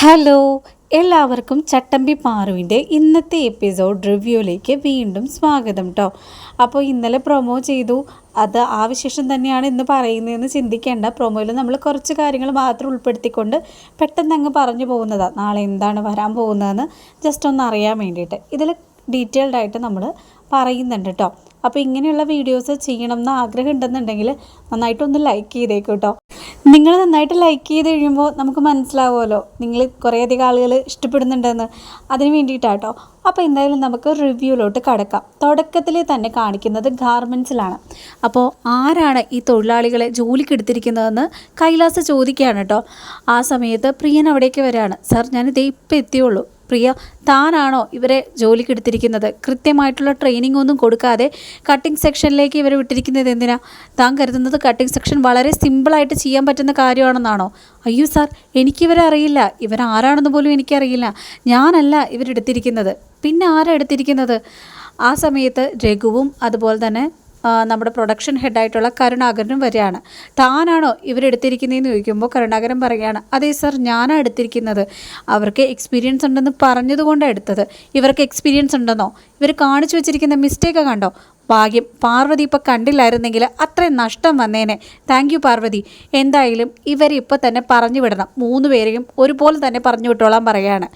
Hello എല്ലാവർക്കും ചട്ടമ്പി പാറുവിന്റെ ഇന്നത്തെ episode റിവ്യൂയിലേക്ക് വീണ്ടും സ്വാഗതം കേട്ടോ അപ്പോൾ ഇന്നലെ പ്രൊമോ ചെയ്തു. അത് ആ വിശേഷം തന്നെയാണ് ഇന്ന് പറയുന്നതെന്ന് ചിന്തിക്കേണ്ട. പ്രൊമോയിൽ നമ്മൾ കുറച്ച് കാര്യങ്ങൾ മാത്രം ഉൾപ്പെടുത്തിക്കൊണ്ട് പെട്ടെന്ന് അങ്ങ് പറഞ്ഞു പോകുന്നതാണ് നാളെ എന്താണ് വരാൻ പോകുന്നതെന്ന് ജസ്റ്റ് ഒന്ന് അറിയാൻ വേണ്ടിയിട്ട്. ഇതിൽ ഡീറ്റെയിൽഡ് ആയിട്ട് നമ്മൾ പറയുന്നുണ്ട് കേട്ടോ അപ്പോൾ ഇങ്ങനെയുള്ള വീഡിയോസ് ചെയ്യണം എന്ന് ആഗ്രഹം ഉണ്ടെന്നുണ്ടെങ്കിൽ നന്നായിട്ടൊന്ന് ലൈക്ക് ചെയ്തേക്കും കേട്ടോ നിങ്ങൾ നന്നായിട്ട് ലൈക്ക് ചെയ്ത് കഴിയുമ്പോൾ നമുക്ക് മനസ്സിലാവുമല്ലോ. നിങ്ങൾ കുറേയധികം ആളുകൾ ഇഷ്ടപ്പെടുന്നുണ്ടെന്ന്. അതിന് വേണ്ടിയിട്ടാട്ടോ അപ്പോൾ എന്തായാലും നമുക്ക് റിവ്യൂലോട്ട് കടക്കാം. തുടക്കത്തിൽ തന്നെ കാണിക്കുന്നത് ഗാർമെൻസിലാണ് അപ്പോൾ ആരാണ് ഈ തൊഴിലാളികളെ ജോലിക്ക് എടുത്തിരിക്കുന്നതെന്ന് കൈലാസ് ചോദിക്കുകയാണ് കേട്ടോ ആ സമയത്ത് പ്രിയൻ അവിടേക്ക് വരികയാണ് സാർ ഞാനിതേ ഇപ്പോൾ എത്തിയുള്ളൂ. പ്രിയ താനാണോ ഇവരെ ജോലിക്ക് എടുത്തിരിക്കുന്നത്? കൃത്യമായിട്ടുള്ള ട്രെയിനിങ് ഒന്നും കൊടുക്കാതെ കട്ടിംഗ് സെക്ഷനിലേക്ക് ഇവരെ വിട്ടിരിക്കുന്നത് എന്തിനാ? താൻ കരുതുന്നത് കട്ടിംഗ് സെക്ഷൻ വളരെ സിമ്പിളായിട്ട് ചെയ്യാൻ പറ്റുന്ന കാര്യമാണെന്നാണോ? അയ്യോ സാർ എനിക്കിവരെ അറിയില്ല. ഇവരാരാണെന്ന് പോലും എനിക്കറിയില്ല. ഞാനല്ല ഇവരെടുത്തിരിക്കുന്നത്. പിന്നെ ആരാ എടുത്തിരിക്കുന്നത്? ആ സമയത്ത് രഘുവും അതുപോലെ തന്നെ നമ്മുടെ പ്രൊഡക്ഷൻ ഹെഡായിട്ടുള്ള കരുണാകരനും വരികയാണ്. താനാണോ ഇവരെടുത്തിരിക്കുന്നതെന്ന് ചോദിക്കുമ്പോൾ കരുണാകരൻ പറയുകയാണ് അതെ സർ ഞാനാണ് എടുത്തിരിക്കുന്നത്. അവർക്ക് എക്സ്പീരിയൻസ് ഉണ്ടെന്ന് പറഞ്ഞതുകൊണ്ടാണ് എടുത്തത്. ഇവർക്ക് എക്സ്പീരിയൻസ് ഉണ്ടെന്നോ? ഇവർ കാണിച്ചു വെച്ചിരിക്കുന്ന മിസ്റ്റേക്ക് കണ്ടോ? ഭാഗ്യം പാർവതി ഇപ്പോൾ കണ്ടില്ലായിരുന്നെങ്കിൽ അത്രയും നഷ്ടം വന്നേനെ. Thank you Parvathy. എന്തായാലും ഇവരെ ഇപ്പോൾ തന്നെ പറഞ്ഞു വിടണം. മൂന്ന് പേരെയും ഒരുപോലെ തന്നെ പറഞ്ഞു വിട്ടോളാൻ പറയുകയാണ്.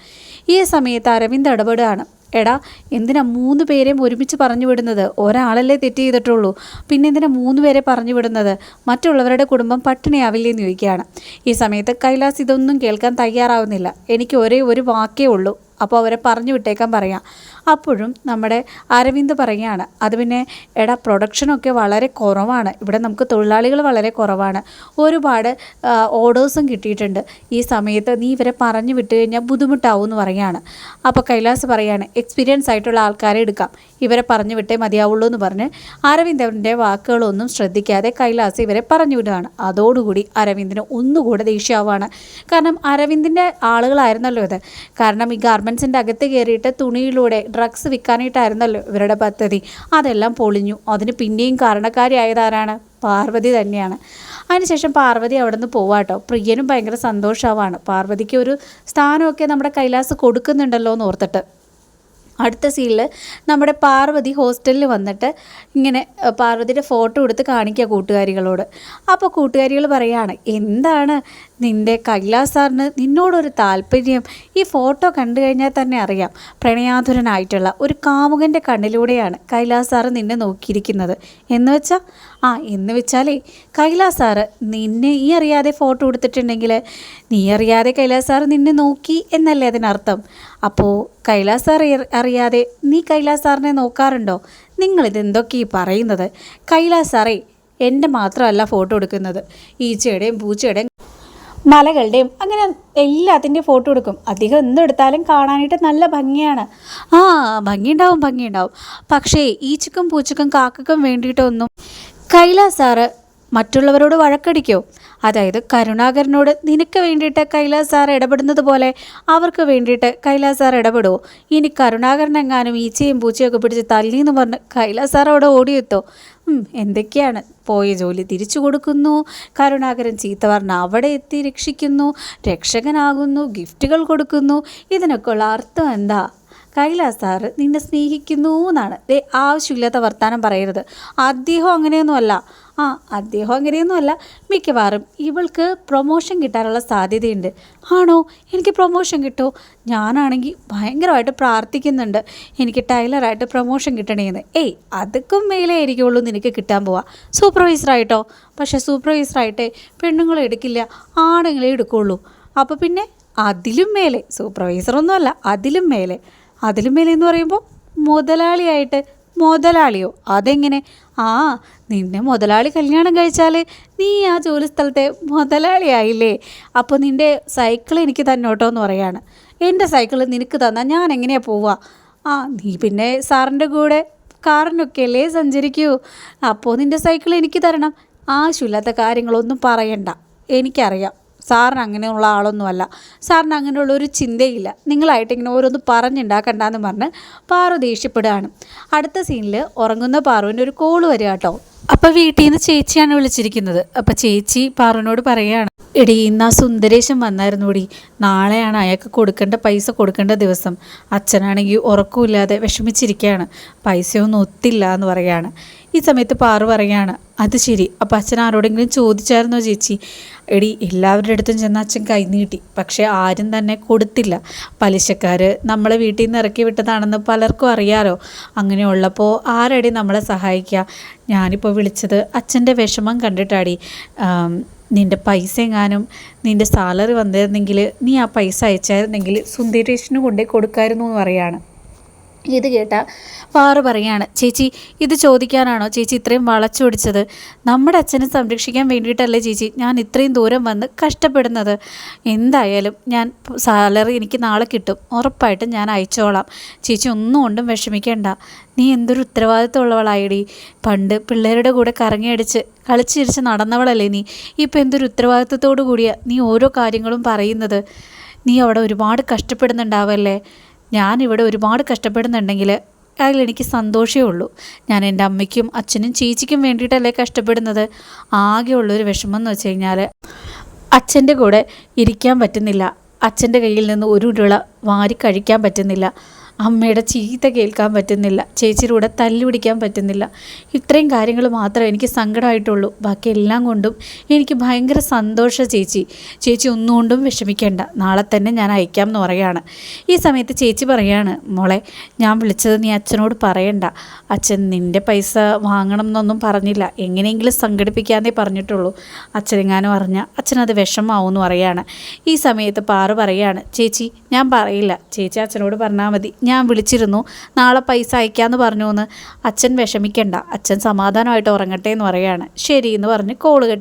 ഈ സമയത്ത് അരവിന്ദ് ഇടപെടുകയാണ്. എടാ എന്തിനാ മൂന്ന് പേരെയും ഒരുമിച്ച് പറഞ്ഞു വിടുന്നത്? ഒരാളല്ലേ തെറ്റ് ചെയ്തിട്ടുള്ളൂ. പിന്നെ എന്തിനാ മൂന്ന് പേരെ പറഞ്ഞു വിടുന്നത്? മറ്റുള്ളവരുടെ കുടുംബം പട്ടിണിയാവില്ലേന്ന് ചോദിക്കുകയാണ്. ഈ സമയത്ത് കൈലാസ് ഇതൊന്നും കേൾക്കാൻ തയ്യാറാവുന്നില്ല. എനിക്ക് ഒരേ ഒരു വാക്കേ ഉള്ളൂ. അപ്പോൾ അവരെ പറഞ്ഞു വിട്ടേക്കാൻ പറയാം. അപ്പോഴും നമ്മുടെ അരവിന്ദ് പറയുകയാണ് അത് പിന്നെ എടാ പ്രൊഡക്ഷനൊക്കെ വളരെ കുറവാണ്. ഇവിടെ നമുക്ക് തൊഴിലാളികൾ വളരെ കുറവാണ്. ഒരുപാട് ഓർഡേഴ്സും കിട്ടിയിട്ടുണ്ട്. ഈ സമയത്ത് നീ ഇവരെ പറഞ്ഞു വിട്ട് കഴിഞ്ഞാൽ ബുദ്ധിമുട്ടാവും എന്ന് പറയുകയാണ്. അപ്പോൾ കൈലാസ് പറയാണ് എക്സ്പീരിയൻസ് ആയിട്ടുള്ള ആൾക്കാരെ എടുക്കാം. ഇവരെ പറഞ്ഞു വിട്ടേ മതിയാവുള്ളൂ എന്ന് പറഞ്ഞ് അരവിന്ദന്റെ വാക്കുകളൊന്നും ശ്രദ്ധിക്കാതെ കൈലാസ് ഇവരെ പറഞ്ഞു വിടുകയാണ്. അതോടുകൂടി അരവിന്ദിന് ഒന്നുകൂടെ ദേഷ്യമാവാണ് കാരണം അരവിന്ദിന്റെ ആളുകളായിരുന്നല്ലോ ഇത്. കാരണം ഈ ഗാർമെൻസിന്റെ അകത്ത് കയറിയിട്ട് തുണിയിലൂടെ ഡ്രഗ്സ് വിൽക്കാനായിട്ടായിരുന്നല്ലോ ഇവരുടെ പദ്ധതി. അതെല്ലാം പൊളിഞ്ഞു. അതിന് പിന്നെയും കാരണക്കാരിയായതാരാണ്? പാർവതി തന്നെയാണ്. അതിനുശേഷം പാർവതി അവിടെ നിന്ന് പോവാട്ടോ. പ്രിയനും ഭയങ്കര സന്തോഷമാവാണ് പാർവതിക്ക് ഒരു സ്ഥാനമൊക്കെ നമ്മുടെ കൈലാസ് കൊടുക്കുന്നുണ്ടല്ലോ എന്ന് ഓർത്തിട്ട്. അടുത്ത സീനിൽ നമ്മുടെ പാർവതി ഹോസ്റ്റലിൽ വന്നിട്ട് ഇങ്ങനെ പാർവതിയുടെ ഫോട്ടോ എടുത്ത് കാണിക്കുക കൂട്ടുകാരികളോട്. അപ്പോൾ കൂട്ടുകാരികൾ പറയാണ് എന്താണ് നിന്റെ കൈലാസ് സാറിന് നിന്നോടൊരു താല്പര്യം? ഈ ഫോട്ടോ കണ്ടു കഴിഞ്ഞാൽ തന്നെ അറിയാം പ്രണയാതുരനായിട്ടുള്ള ഒരു കാമുകന്റെ കണ്ണിലൂടെയാണ് കൈലാസ് സാറ് നിന്നെ നോക്കിയിരിക്കുന്നത്. എന്ന് വെച്ചാൽ ആ എന്ന് വെച്ചാലേ കൈലാസ് സാറ് നിന്നെ ഈ അറിയാതെ ഫോട്ടോ എടുത്തിട്ടുണ്ടെങ്കിൽ നീ അറിയാതെ കൈലാസ് സാറ് നിന്നെ നോക്കി എന്നല്ലേ അതിനർത്ഥം. അപ്പോൾ കൈലാസ് സാർ അറിയാതെ നീ കൈലാസ് സാറിനെ നോക്കാറുണ്ടോ? നിങ്ങളിത് എന്തൊക്കെ ഈ പറയുന്നത്? കൈലാസ് സാറേ എന്റെ മാത്രമല്ല ഫോട്ടോ എടുക്കുന്നത്. ഈച്ചയുടെയും പൂച്ചയുടെയും മലകളുടെയും അങ്ങനെ എല്ലാത്തിന്റെയും ഫോട്ടോ എടുക്കും. അധികം എന്തെടുത്താലും കാണാനായിട്ട് നല്ല ഭംഗിയാണ്. ആ ഭംഗിയുണ്ടാവും ഭംഗിയുണ്ടാവും. പക്ഷേ ഈച്ചക്കും പൂച്ചക്കും കാക്കക്കും വേണ്ടിയിട്ടൊന്നും കൈലാസ് സാറ് മറ്റുള്ളവരോട് വഴക്കടിക്കോ. അതായത് കരുണാകരനോട് നിനക്ക് വേണ്ടിയിട്ട് കൈലാസ് സാർ ഇടപെടുന്നത് പോലെ അവർക്ക് വേണ്ടിയിട്ട് കൈലാസ് ഇടപെടുമോ ഇനി കരുണാകരൻ എങ്ങാനും ഈച്ചയും പൂച്ചയൊക്കെ പിടിച്ച് തല്ലി എന്ന് പറഞ്ഞ് കൈലാസ് അവിടെ ഓടിയെത്തോ. എന്തൊക്കെയാണ്? പോയ ജോലി തിരിച്ചു കൊടുക്കുന്നു. കരുണാകരൻ ചീത്ത പറഞ്ഞ് അവിടെ എത്തി രക്ഷിക്കുന്നു. രക്ഷകനാകുന്നു ഗിഫ്റ്റുകൾ കൊടുക്കുന്നു. ഇതിനൊക്കെ ഉള്ള അർത്ഥം എന്താ? കൈലാസ് സാറ് നിന്നെ സ്നേഹിക്കുന്നു എന്നാണ്. ദേ ആവശ്യമില്ലാത്ത വർത്തമാനം പറയരുത്. അദ്ദേഹം അങ്ങനെയൊന്നുമല്ല. ആ അദ്ദേഹം അങ്ങനെയൊന്നുമല്ല. മിക്കവാറും ഇവൾക്ക് പ്രൊമോഷൻ കിട്ടാനുള്ള സാധ്യതയുണ്ട്. ആണോ? എനിക്ക് പ്രൊമോഷൻ കിട്ടുമോ ഞാനാണെങ്കിൽ ഭയങ്കരമായിട്ട് പ്രാർത്ഥിക്കുന്നുണ്ട്. എനിക്ക് ടൈലറായിട്ട് പ്രൊമോഷൻ കിട്ടണേന്ന്. ഏയ് അതൊക്കെ മേലെ ആയിരിക്കുള്ളൂ നിനക്ക് കിട്ടാൻ പോവാ. സൂപ്പർവൈസറായിട്ടോ പക്ഷേ സൂപ്പർവൈസറായിട്ടേ പെണ്ണുങ്ങളെ എടുക്കില്ല. ആണുങ്ങളെ എടുക്കുള്ളൂ. അപ്പോൾ പിന്നെ അതിലും മേലെ സൂപ്പർവൈസറൊന്നുമല്ല അതിലും മേലെ. അതിലും വിലയെന്ന് പറയുമ്പോൾ മുതലാളിയായിട്ട് മുതലാളിയോ? അതെങ്ങനെ? ആ നിന്നെ മുതലാളി കല്യാണം കഴിച്ചാൽ നീ ആ ജോലി സ്ഥലത്തെ മുതലാളിയായില്ലേ? അപ്പോൾ നിന്റെ സൈക്കിൾ എനിക്ക് തന്നോട്ടോ എന്ന് പറയാണ്. എന്റെ സൈക്കിൾ നിനക്ക് തന്നാൽ ഞാൻ എങ്ങനെയാണ് പോവുക ആ നീ പിന്നെ സാറിന്റെ കൂടെ കാറിനൊക്കെ അല്ലേ സഞ്ചരിക്കൂ? അപ്പോൾ നിന്റെ സൈക്കിൾ എനിക്ക് തരണം. ആവശ്യമില്ലാത്ത കാര്യങ്ങളൊന്നും പറയണ്ട. എനിക്കറിയാം. സാറിന് അങ്ങനെയുള്ള ആളൊന്നുമല്ല. സാറിന് അങ്ങനെയുള്ള ഒരു ചിന്തയില്ല. നിങ്ങളായിട്ട് ഇങ്ങനെ ഓരോന്ന് പറഞ്ഞുണ്ടാക്കണ്ടെന്ന് പറഞ്ഞ് പാറു ദേഷ്യപ്പെടുകയാണ്. അടുത്ത സീനിൽ ഉറങ്ങുന്ന പാറുവിന്റെ ഒരു കോൾ വരിക കേട്ടോ. അപ്പോൾ വീട്ടിൽ നിന്ന് ചേച്ചിയാണ് വിളിച്ചിരിക്കുന്നത്. അപ്പോൾ ചേച്ചി പാറുവിനോട് പറയുകയാണ് എടി ഇന്ന് ആ സുന്ദരേശൻ വന്നായിരുന്നുടി. നാളെയാണ് അയാൾക്ക് കൊടുക്കേണ്ട പൈസ കൊടുക്കേണ്ട ദിവസം. അച്ഛനാണെങ്കിൽ ഉറക്കമില്ലാതെ വിഷമിച്ചിരിക്കുകയാണ് പൈസയൊന്നും ഒത്തില്ല എന്ന് പറയാണ്. ഈ സമയത്ത് പാറു പറയാണ് അത് ശരി. അപ്പം അച്ഛൻ ആരോടെങ്കിലും ചോദിച്ചായിരുന്നോ ചേച്ചി? എടി എല്ലാവരുടെ അടുത്തും ചെന്ന് അച്ഛൻ കൈ നീട്ടി. പക്ഷേ ആരും തന്നെ കൊടുത്തില്ല. പലിശക്കാർ നമ്മളെ വീട്ടിൽ നിന്ന് ഇറക്കി വിട്ടതാണെന്ന് പലർക്കും അറിയാലോ. അങ്ങനെയുള്ളപ്പോൾ ആരടി നമ്മളെ സഹായിക്കുക ഞാനിപ്പോൾ വിളിച്ചത് അച്ഛന്റെ വിഷമം കണ്ടിട്ടാടി. നിന്റെ പൈസ എങ്ങാനും നിന്റെ സാലറി വന്നിരുന്നെങ്കിൽ നീ ആ പൈസ അയച്ചായിരുന്നെങ്കിൽ സുന്ദരേഷിന് കൊണ്ടേ കൊടുക്കായിരുന്നു എന്ന് പറയാണ്. ഇത് കേട്ട പാറ പറയാണ് ചേച്ചി ഇത് ചോദിക്കാനാണോ? ചേച്ചി ഇത്രയും വളച്ചൊടിച്ചത് നമ്മുടെ അച്ഛനെ സംരക്ഷിക്കാൻ വേണ്ടിയിട്ടല്ലേ ചേച്ചി ഞാൻ ഇത്രയും ദൂരം വന്ന് കഷ്ടപ്പെടുന്നത്. എന്തായാലും ഞാൻ സാലറി എനിക്ക് നാളെ കിട്ടും. ഉറപ്പായിട്ടും ഞാൻ അയച്ചോളാം. ചേച്ചി ഒന്നും കൊണ്ടും വിഷമിക്കേണ്ട. നീ എന്തൊരു ഉത്തരവാദിത്തമുള്ളവളായിടി. പണ്ട് പിള്ളേരുടെ കൂടെ കറങ്ങിയടിച്ച് കളിച്ചിരിച്ച് നടന്നവളല്ലേ നീ. ഇപ്പം എന്തൊരു ഉത്തരവാദിത്തത്തോടു കൂടിയാ നീ ഓരോ കാര്യങ്ങളും പറയുന്നത്. നീ അവിടെ ഒരുപാട് കഷ്ടപ്പെടുന്നുണ്ടാവല്ലേ? ഞാനിവിടെ ഒരുപാട് കഷ്ടപ്പെടുന്നുണ്ടെങ്കിൽ അതിൽ എനിക്ക് സന്തോഷമേ ഉള്ളൂ. ഞാൻ എന്റെ അമ്മയ്ക്കും അച്ഛനും ചേച്ചിക്കും വേണ്ടിയിട്ടല്ലേ കഷ്ടപ്പെടുന്നത്? ആകെയുള്ളൊരു വിഷമം എന്ന് വെച്ച് കഴിഞ്ഞാൽ അച്ഛന്റെ കൂടെ ഇരിക്കാൻ പറ്റുന്നില്ല. അച്ഛന്റെ കയ്യിൽ നിന്ന് ഒരു ഉരുള വാരി കഴിക്കാൻ പറ്റുന്നില്ല. അമ്മയുടെ ചീത്ത കേൾക്കാൻ പറ്റുന്നില്ല ചേച്ചിയുടെ കൂടെ തല്ലു പിടിക്കാൻ പറ്റുന്നില്ല. ഇത്രയും കാര്യങ്ങൾ മാത്രമേ എനിക്ക് സങ്കടമായിട്ടുള്ളൂ. ബാക്കി എല്ലാം കൊണ്ടും എനിക്ക് ഭയങ്കര സന്തോഷം ചേച്ചി. ചേച്ചി ഒന്നുകൊണ്ടും വിഷമിക്കേണ്ട. നാളെ തന്നെ ഞാൻ അയക്കാം എന്ന് പറയാണ് ഈ സമയത്ത് ചേച്ചി പറയാണ് മോളെ ഞാൻ വിളിച്ചത് നീ അച്ഛനോട് പറയണ്ട. അച്ഛൻ നിന്റെ പൈസ വാങ്ങണം എന്നൊന്നും പറഞ്ഞില്ല. എങ്ങനെയെങ്കിലും സംഘടിപ്പിക്കാന്നേ പറഞ്ഞിട്ടുള്ളൂ. അച്ഛനെങ്ങാനും അറിഞ്ഞാൽ അച്ഛനത് വിഷമാവും എന്ന് പറയാണ് ഈ സമയത്ത് പാറു പറയാണ് ചേച്ചി ഞാൻ പറയില്ല. ചേച്ചി അച്ഛനോട് പറഞ്ഞാൽ മതി. ഞാൻ വിളിച്ചിരുന്നു. നാളെ പൈസ അയക്കാമെന്ന് പറഞ്ഞു എന്ന് അച്ഛൻ വിഷമിക്കണ്ട. അച്ഛൻ സമാധാനമായിട്ട് ഉറങ്ങട്ടെ എന്ന് പറയുകയാണ്. ശരി എന്ന് പറഞ്ഞ് കോൾ കട്ട്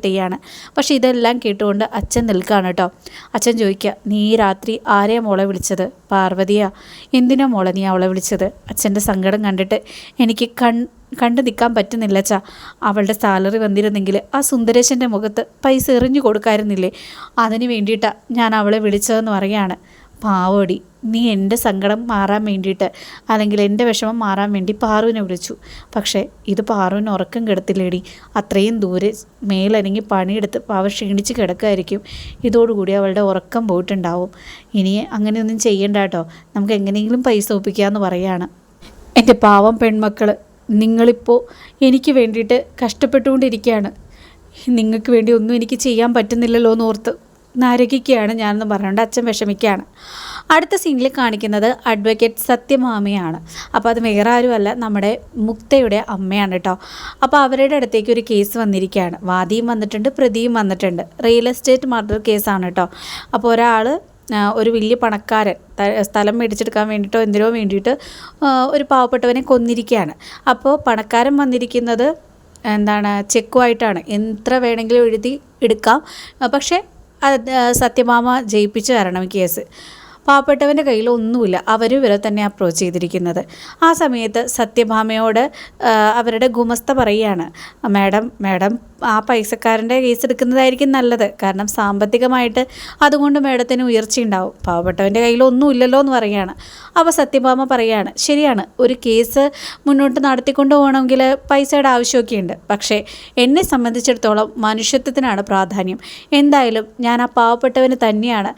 പക്ഷേ ഇതെല്ലാം കേട്ടുകൊണ്ട് അച്ഛൻ നിൽക്കുകയാണ് കേട്ടോ. അച്ഛൻ ചോദിക്കുക നീ രാത്രി ആരെയാ മോളെ വിളിച്ചത്? പാർവതിയാ. എന്തിനാ മോളെ നീ അവളെ വിളിച്ചത്? അച്ഛന്റെ സങ്കടം കണ്ടിട്ട് എനിക്ക് കൺ കണ്ടു നിൽക്കാൻ പറ്റുന്നില്ല അച്ഛാ. അവളുടെ സാലറി വന്നിരുന്നെങ്കിൽ ആ സുന്ദരേശന്റെ മുഖത്ത് പൈസ എറിഞ്ഞു കൊടുക്കായിരുന്നില്ലേ? അതിന് വേണ്ടിയിട്ടാണ് ഞാൻ അവളെ വിളിച്ചതെന്ന് പറയാണ് പാവോടി. നീ എന്റെ സങ്കടം മാറാൻ വേണ്ടിയിട്ട് അല്ലെങ്കിൽ എന്റെ വിഷമം മാറാൻ വേണ്ടി പാറുവിനെ വിളിച്ചു. പക്ഷേ ഇത് പാറുവിന് ഉറക്കം കെടുത്തില്ലേടി. അത്രയും ദൂരെ മേലനങ്ങി പണിയെടുത്ത് പാവ ക്ഷീണിച്ച് കിടക്കുമായിരിക്കും. ഇതോടുകൂടി അവളുടെ ഉറക്കം പോയിട്ടുണ്ടാവും. ഇനി അങ്ങനെയൊന്നും ചെയ്യണ്ട കേട്ടോ. നമുക്ക് എങ്ങനെയെങ്കിലും പൈസ ഒപ്പിക്കാമെന്ന് പറയാണ്. എന്റെ പാവം പെൺമക്കൾ നിങ്ങളിപ്പോൾ എനിക്ക് വേണ്ടിയിട്ട് കഷ്ടപ്പെട്ടുകൊണ്ടിരിക്കുകയാണ്. നിങ്ങൾക്ക് വേണ്ടി ഒന്നും എനിക്ക് ചെയ്യാൻ പറ്റുന്നില്ലല്ലോ എന്ന് ഓർത്ത് നരകിക്കുകയാണ് ഞാനെന്ന് പറഞ്ഞുകൊണ്ട് അച്ഛൻ വിഷമിക്കുകയാണ്. അടുത്ത സീനിൽ കാണിക്കുന്നത് അഡ്വക്കേറ്റ് സത്യമാമയാണ്. അപ്പോൾ അത് വേറെ ആരുമല്ല നമ്മുടെ മുക്തയുടെ അമ്മയാണ് കേട്ടോ അപ്പോൾ അവരുടെ അടുത്തേക്ക് ഒരു കേസ് വന്നിരിക്കുകയാണ്. വാദിയും വന്നിട്ടുണ്ട് പ്രതിയും വന്നിട്ടുണ്ട്. റിയൽ എസ്റ്റേറ്റ് മർഡർ കേസാണ് കേട്ടോ അപ്പോൾ ഒരാൾ ഒരു വലിയ പണക്കാരൻ സ്ഥലം മേടിച്ചെടുക്കാൻ വേണ്ടിയിട്ടോ എന്തിനോ വേണ്ടിയിട്ട് ഒരു പാവപ്പെട്ടവനെ കൊന്നിരിക്കുകയാണ്. അപ്പോൾ പണക്കാരൻ വന്നിരിക്കുന്നത് എന്താണ് ചെക്കുമായിട്ടാണ് എത്ര വേണമെങ്കിലും എഴുതി എടുക്കാം. പക്ഷേ അത് സത്യഭാമ ജയിപ്പിച്ചു തരണം കേസ്. പാവപ്പെട്ടവന്റെ കയ്യിൽ ഒന്നുമില്ല അവർ ഇവരെ തന്നെ അപ്രോച്ച് ചെയ്തിരിക്കുന്നത്. ആ സമയത്ത് സത്യഭാമയോട് അവരുടെ ഗുമസ്ത പറയുകയാണ് മാഡം മാഡം ആ പൈസക്കാരന്റെ കേസ് എടുക്കുന്നതായിരിക്കും നല്ലത്. കാരണം സാമ്പത്തികമായിട്ട് അതുകൊണ്ട് മേഡത്തിന് ഉയർച്ചയുണ്ടാവും പാവപ്പെട്ടവന്റെ കയ്യിൽ ഒന്നുമില്ലല്ലോ എന്ന് പറയുകയാണ്. അപ്പോൾ സത്യഭാമ പറയുകയാണ് ശരിയാണ് ഒരു കേസ് മുന്നോട്ട് നടത്തിക്കൊണ്ട് പോകണമെങ്കിൽ പൈസയുടെ ആവശ്യമൊക്കെ ഉണ്ട് പക്ഷേ എന്നെ സംബന്ധിച്ചിടത്തോളം മനുഷ്യത്വത്തിനാണ് പ്രാധാന്യം. എന്തായാലും ഞാൻ ആ പാവപ്പെട്ടവന് തന്നെയാണ്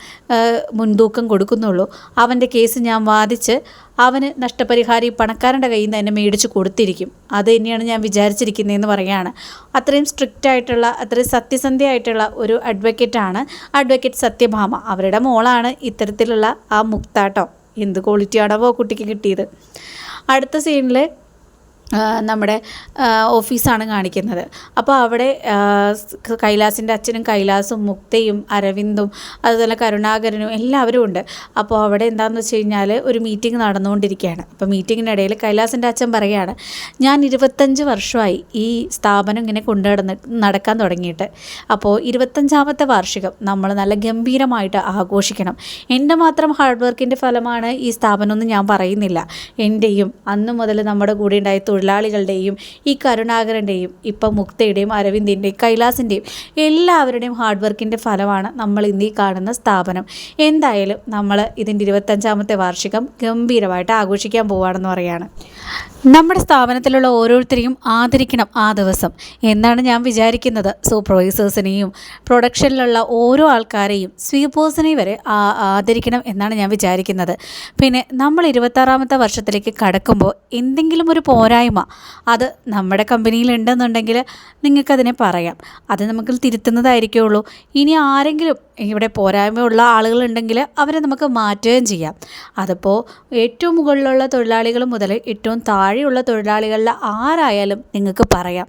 മുൻതൂക്കം കൊടുക്കുന്നുള്ളൂ. അവന്റെ കേസ് ഞാൻ വാദിച്ച് അവന് നഷ്ടപരിഹാരം ഈ പണക്കാരന്റെ കയ്യിൽ നിന്ന് തന്നെ മേടിച്ച് കൊടുത്തിരിക്കും. അത് തന്നെയാണ് ഞാൻ വിചാരിച്ചിരിക്കുന്നതെന്ന് പറയുകയാണ്. അത്രയും സ്ട്രിക്റ്റ് ആയിട്ടുള്ള അത്രയും സത്യസന്ധിയായിട്ടുള്ള ഒരു അഡ്വക്കേറ്റാണ് അഡ്വക്കേറ്റ് സത്യഭാമ. അവരുടെ മോളാണ് ഇത്തരത്തിലുള്ള ആ മുക്താട്ടോ. എന്ത് ക്വാളിറ്റിയാണോ കുട്ടിക്ക് കിട്ടിയത്. അടുത്ത സീനിൽ നമ്മുടെ ഓഫീസാണ് കാണിക്കുന്നത്. അപ്പോൾ അവിടെ കൈലാസിന്റെ അച്ഛനും കൈലാസും മുക്തയും അരവിന്ദും അതുപോലെ കരുണാകരനും എല്ലാവരും ഉണ്ട്. അപ്പോൾ അവിടെ എന്താണെന്ന് വെച്ച് കഴിഞ്ഞാൽ ഒരു മീറ്റിംഗ് നടന്നുകൊണ്ടിരിക്കുകയാണ്. അപ്പോൾ മീറ്റിങ്ങിനിടയിൽ കൈലാസിന്റെ അച്ഛൻ പറയുകയാണ് ഞാൻ ഇരുപത്തഞ്ച് വർഷമായി ഈ സ്ഥാപനം ഇങ്ങനെ കൊണ്ടുനടന്ന് നടക്കാൻ തുടങ്ങിയിട്ട്. അപ്പോൾ ഇരുപത്തഞ്ചാമത്തെ വാർഷികം നമ്മൾ നല്ല ഗംഭീരമായിട്ട് ആഘോഷിക്കണം. എന്റെ മാത്രം ഹാർഡ് വർക്കിന്റെ ഫലമാണ് ഈ സ്ഥാപനം എന്ന് ഞാൻ പറയുന്നില്ല. എന്റെയും അന്ന് മുതൽ നമ്മുടെ കൂടെ ഉണ്ടായ തൊഴിലാളികളുടെയും ഈ കരുണാകരന്റെയും ഇപ്പം മുക്തയുടെയും അരവിന്ദിന്റെയും കൈലാസിന്റെയും എല്ലാവരുടെയും ഹാർഡ് വർക്കിന്റെ ഫലമാണ് നമ്മൾ ഇന്ന് കാണുന്ന സ്ഥാപനം. എന്തായാലും നമ്മൾ ഇതിന്റെ ഇരുപത്തഞ്ചാമത്തെ വാർഷികം ഗംഭീരമായിട്ട് ആഘോഷിക്കാൻ പോവുകയാണെന്ന് പറയാണ്. നമ്മുടെ സ്ഥാപനത്തിലുള്ള ഓരോരുത്തരെയും ആദരിക്കണം ആ ദിവസം. എന്നാണ് ഞാൻ വിചാരിക്കുന്നത്. സൂപ്പർവൈസേഴ്സിനെയും പ്രൊഡക്ഷനിലുള്ള ഓരോ ആൾക്കാരെയും സ്വീപ്പേഴ്സിനെയും വരെ ആദരിക്കണം എന്നാണ് ഞാൻ വിചാരിക്കുന്നത്. പിന്നെ നമ്മൾ ഇരുപത്താറാമത്തെ വർഷത്തിലേക്ക് കടക്കുമ്പോൾ എന്തെങ്കിലും ഒരു പോരായ്മ അത് നമ്മുടെ കമ്പനിയിൽ ഉണ്ടെന്നുണ്ടെങ്കിൽ നിങ്ങൾക്കതിനെ പറയാം. അത് നമുക്ക് തിരുത്തുന്നതായിരിക്കുള്ളൂ. ഇനി ആരെങ്കിലും ഇവിടെ പോരായ്മയുള്ള ആളുകളുണ്ടെങ്കിൽ അവരെ നമുക്ക് മാറ്റുകയും ചെയ്യാം. അതിപ്പോൾ ഏറ്റവും മുകളിലുള്ള തൊഴിലാളികൾ മുതൽ ഏറ്റവും താഴെയുള്ള തൊഴിലാളികളിൽ ആരായാലും നിങ്ങൾക്ക് പറയാം.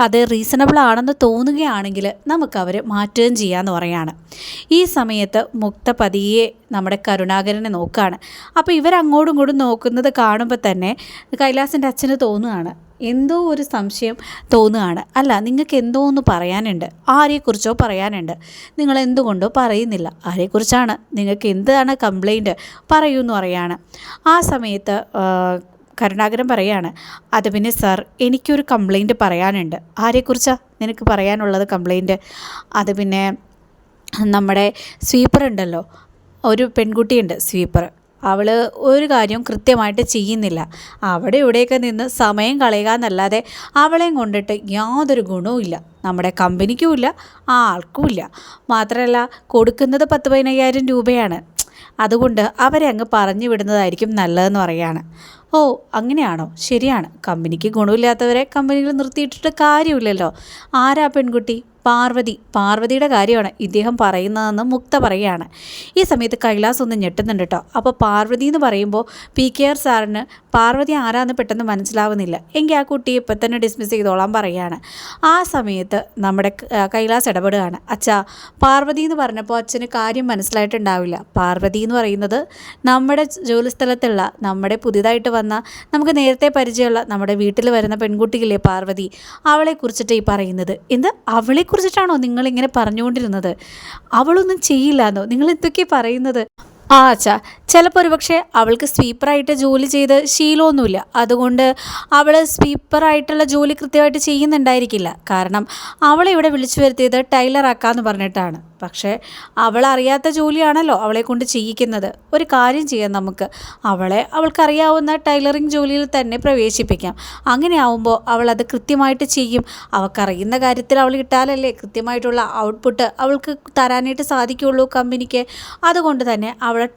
അത് റീസണബിൾ ആണെന്ന് തോന്നുകയാണെങ്കിൽ നമുക്ക് അവരെ മാറ്റുകയും ചെയ്യാമെന്ന് പറയാണ്. ഈ സമയത്ത് മുക്ത പതിയെ നമ്മുടെ കരുണാകരനെ നോക്കുകയാണ് അപ്പോൾ ഇവരങ്ങോട്ടും ഇങ്ങോട്ടും നോക്കുന്നത് കാണുമ്പോൾ തന്നെ കൈലാസിന്റെ അച്ഛന് തോന്നുകയാണ്. എന്തോ ഒരു സംശയം തോന്നുകയാണ്. അല്ല നിങ്ങൾക്ക് എന്തോ ഒന്ന് പറയാനുണ്ട്. ആരെക്കുറിച്ചോ പറയാനുണ്ട്. നിങ്ങൾ എന്തുകൊണ്ടോ പറയുന്നില്ല. ആരെക്കുറിച്ചാണ്? നിങ്ങൾക്ക് എന്താണ് കംപ്ലൈന്റ് പറയൂ എന്ന് പറയാണ്. ആ സമയത്ത് കരുണാകരൻ പറയാണ് അത് പിന്നെ സാർ എനിക്കൊരു കംപ്ലൈന്റ് പറയാനുണ്ട്. ആരെക്കുറിച്ചാണ് നിനക്ക് പറയാനുള്ളത് കംപ്ലൈന്റ് അത് പിന്നെ നമ്മുടെ സ്വീപ്പർ ഉണ്ടല്ലോ. ഒരു പെൺകുട്ടിയുണ്ട് സ്വീപ്പർ അവൾ ഒരു കാര്യവും കൃത്യമായിട്ട് ചെയ്യുന്നില്ല. അവിടെ ഇവിടെയൊക്കെ നിന്ന് സമയം കളയുക എന്നല്ലാതെ അവളെയും കൊണ്ടിട്ട് യാതൊരു ഗുണവുമില്ല നമ്മുടെ കമ്പനിക്കുമില്ല ആ ആൾക്കും ഇല്ല. മാത്രമല്ല കൊടുക്കുന്നത് പത്ത് പതിനയ്യായിരം രൂപയാണ്. അതുകൊണ്ട് അവരെ അങ്ങ് പറഞ്ഞു വിടുന്നതായിരിക്കും നല്ലതെന്ന് പറയാണ് ഓ അങ്ങനെയാണോ? ശരിയാണ്. കമ്പനിക്ക് ഗുണമില്ലാത്തവരെ കമ്പനികൾ നിർത്തിയിട്ടിട്ട് കാര്യമില്ലല്ലോ. ആരാ പെൺകുട്ടി? പാർവതി. പാർവതിയുടെ കാര്യമാണ് ഇദ്ദേഹം പറയുന്നതെന്ന് മുക്ത പറയുകയാണ്. ഈ സമയത്ത് കൈലാസ് ഒന്ന് ഞെട്ടുന്നുണ്ട് കേട്ടോ അപ്പോൾ പാർവതി എന്ന് പറയുമ്പോൾ പി കെ ആർ സാറിന് പാർവതി ആരാന്ന് പെട്ടെന്ന് മനസ്സിലാവുന്നില്ല. എങ്കിൽ ആ കുട്ടിയെ ഇപ്പം തന്നെ ഡിസ്മിസ് ചെയ്തോളാൻ പറയുകയാണ്. ആ സമയത്ത് നമ്മുടെ കൈലാസ് ഇടപെടുകയാണ്. അച്ഛാ പാർവതി എന്ന് പറഞ്ഞപ്പോൾ അച്ഛന് കാര്യം മനസ്സിലായിട്ടുണ്ടാവില്ല. പാർവതി എന്ന് പറയുന്നത് നമ്മുടെ ജോലിസ്ഥലത്തുള്ള നമ്മുടെ പുതിയതായിട്ട് വന്ന നമുക്ക് നേരത്തെ പരിചയമുള്ള നമ്മുടെ വീട്ടിൽ വരുന്ന പെൺകുട്ടിയില്ലേ പാർവതി? അവളെ കുറിച്ചിട്ട് ഈ പറയുന്നത്. എന്ത് അവളെ കുറിച്ചിട്ടാണോ നിങ്ങളിങ്ങനെ പറഞ്ഞുകൊണ്ടിരുന്നത്? അവളൊന്നും ചെയ്യില്ലാന്നോ? നിങ്ങൾ എന്തൊക്കെ പറയുന്നത്? ആ അച്ഛാ ചിലപ്പോൾ ഒരുപക്ഷെ അവൾക്ക് സ്വീപ്പറായിട്ട് ജോലി ചെയ്ത് ശീലമൊന്നുമില്ല. അതുകൊണ്ട് അവൾ സ്വീപ്പറായിട്ടുള്ള ജോലി കൃത്യമായിട്ട് ചെയ്യുന്നുണ്ടായിരിക്കില്ല. കാരണം അവളെ ഇവിടെ വിളിച്ചു വരുത്തിയത് ടൈലറാക്കാന്ന് പറഞ്ഞിട്ടാണ്. പക്ഷേ അവൾ അറിയാത്ത ജോലിയാണല്ലോ അവളെ കൊണ്ട് ചെയ്യിക്കുന്നത്. ഒരു കാര്യം ചെയ്യാം നമുക്ക്. അവളെ അവൾക്കറിയാവുന്ന ടൈലറിങ് ജോലിയിൽ തന്നെ പ്രവേശിപ്പിക്കാം. അങ്ങനെ ആവുമ്പോൾ അവൾ അത് കൃത്യമായിട്ട് ചെയ്യും. അവൾക്കറിയുന്ന കാര്യത്തിൽ അവൾ ഇട്ടാലല്ലേ കൃത്യമായിട്ടുള്ള ഔട്ട്പുട്ട് അവൾക്ക് തരാനായിട്ട് സാധിക്കുള്ളൂ കമ്പനിക്ക്. അതുകൊണ്ട് തന്നെ അവളെ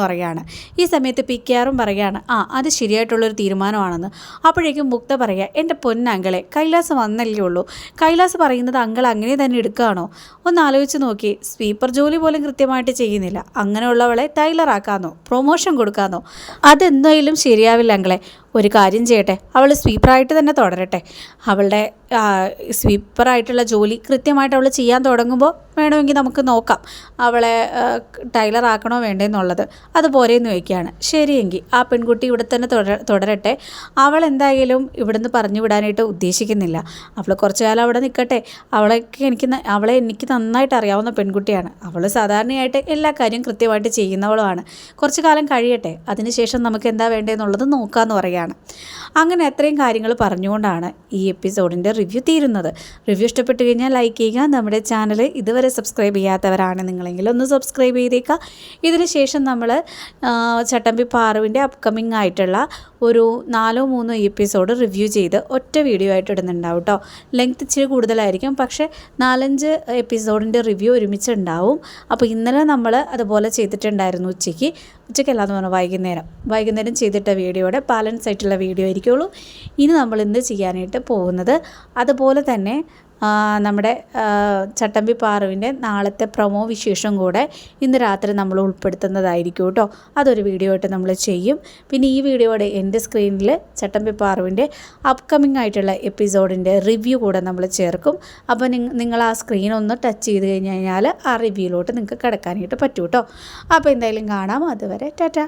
ടൈലറാക്കാമെന്ന് പറയുകയാണ്. ഈ സമയത്ത് പി കെ ആറും പറയുകയാണ് ആ അത് ശരിയായിട്ടുള്ളൊരു തീരുമാനമാണെന്ന്. അപ്പോഴേക്കും മുക്ത പറയുക എന്റെ പൊന്നങ്കിളെ കൈലാസ് വന്നല്ലേ ഉള്ളൂ. കൈലാസ് പറയുന്നത് അങ്കൾ അങ്ങനെ തന്നെ എടുക്കുകയാണോ? ഒന്ന് ആലോചിച്ച് നോക്കി സ്വീപ്പർ ജോലി പോലും കൃത്യമായിട്ട് ചെയ്യുന്നില്ല. അങ്ങനെയുള്ളവളെ ടൈലറാക്കാന്നോ പ്രൊമോഷൻ കൊടുക്കാന്നോ. അതെന്തായാലും ശരിയാവില്ല അങ്ങളെ ഒരു കാര്യം ചെയ്യട്ടെ. അവൾ സ്വീപ്പറായിട്ട് തന്നെ തുടരട്ടെ. അവളുടെ സ്വീപ്പറായിട്ടുള്ള ജോലി കൃത്യമായിട്ട് അവൾ ചെയ്യാൻ തുടങ്ങുമ്പോൾ വേണമെങ്കിൽ നമുക്ക് നോക്കാം. അവളെ ടൈലർ ആക്കണോ വേണ്ടെന്നുള്ളത്. അതുപോലെ എന്ന് ചോദിക്കുകയാണ് ശരിയെങ്കിൽ ആ പെൺകുട്ടി ഇവിടെ തന്നെ തുടര തുടരട്ടെ. അവൾ എന്തായാലും ഇവിടുന്ന് പറഞ്ഞു വിടാനായിട്ട് ഉദ്ദേശിക്കുന്നില്ല. അവൾ കുറച്ചു കാലം അവിടെ നിൽക്കട്ടെ. അവളൊക്കെ എനിക്ക് അവളെ എനിക്ക് നന്നായിട്ട് അറിയാവുന്ന പെൺകുട്ടിയാണ്. അവൾ സാധാരണയായിട്ട് എല്ലാ കാര്യവും കൃത്യമായിട്ട് ചെയ്യുന്നവളുമാണ്. കുറച്ചു കാലം കഴിയട്ടെ. അതിനുശേഷം നമുക്ക് എന്താ വേണ്ടതെന്നുള്ളത് നോക്കാമെന്ന് പറയുകയാണ്. അങ്ങനെ അത്രയും കാര്യങ്ങൾ പറഞ്ഞുകൊണ്ടാണ് ഈ എപ്പിസോഡിന്റെ റിവ്യൂ തീരുന്നത്. റിവ്യൂ ഇഷ്ടപ്പെട്ടു കഴിഞ്ഞാൽ ലൈക്ക് ചെയ്യുക. നമ്മുടെ ചാനൽ ഇതുവരെ സബ്സ്ക്രൈബ് ചെയ്യാത്തവരാണ് നിങ്ങളെങ്കിൽ ഒന്ന് സബ്സ്ക്രൈബ് ചെയ്തേക്കുക. ഇതിന് ശേഷം നമ്മൾ ചട്ടമ്പി പാറുവിന്റെ അപ്കമിങ് ആയിട്ടുള്ള ഒരു നാലോ മൂന്നോ എപ്പിസോഡ് റിവ്യൂ ചെയ്ത് ഒറ്റ വീഡിയോ ആയിട്ട് ഇടുന്നുണ്ടാവും കേട്ടോ ലെങ്ത് ഇച്ചിരി കൂടുതലായിരിക്കും. പക്ഷേ നാലഞ്ച് എപ്പിസോഡിന്റെ റിവ്യൂ ഒരുമിച്ച് ഉണ്ടാവും അപ്പോൾ ഇന്നലെ നമ്മൾ അതുപോലെ ചെയ്തിട്ടുണ്ടായിരുന്നു ഉച്ചയ്ക്ക്. ഉച്ചയ്ക്കല്ലാന്ന് പറഞ്ഞാൽ വൈകുന്നേരം. വൈകുന്നേരം ചെയ്തിട്ട വീഡിയോയുടെ ബാലൻസ് ആയിട്ടുള്ള വീഡിയോ ആയിരിക്കുള്ളൂ. ഇനി നമ്മൾ ഇന്ന് ചെയ്യാനായിട്ട് പോകുന്നത് അതുപോലെ തന്നെ നമ്മുടെ ചട്ടമ്പി പാറുവിന്റെ നാളത്തെ പ്രൊമോ വിശേഷം കൂടെ ഇന്ന് രാത്രി നമ്മൾ ഉൾപ്പെടുത്തുന്നതായിരിക്കും കേട്ടോ. അതൊരു വീഡിയോ ആയിട്ട് നമ്മൾ ചെയ്യും. പിന്നെ ഈ വീഡിയോയുടെ എന്റെ സ്ക്രീനിൽ ചട്ടമ്പി പാറുവിന്റെ അപ്കമിങ് ആയിട്ടുള്ള എപ്പിസോഡിന്റെ റിവ്യൂ കൂടെ നമ്മൾ ചേർക്കും. അപ്പോൾ നിങ്ങൾ ആ സ്ക്രീൻ ഒന്ന് ടച്ച് ചെയ്ത് കഴിഞ്ഞ് കഴിഞ്ഞാൽ ആ റിവ്യൂയിലോട്ട് നിങ്ങൾക്ക് കിടക്കാനായിട്ട് പറ്റും കേട്ടോ. അപ്പോൾ എന്തായാലും കാണാം. അതുവരെ ടാറ്റ.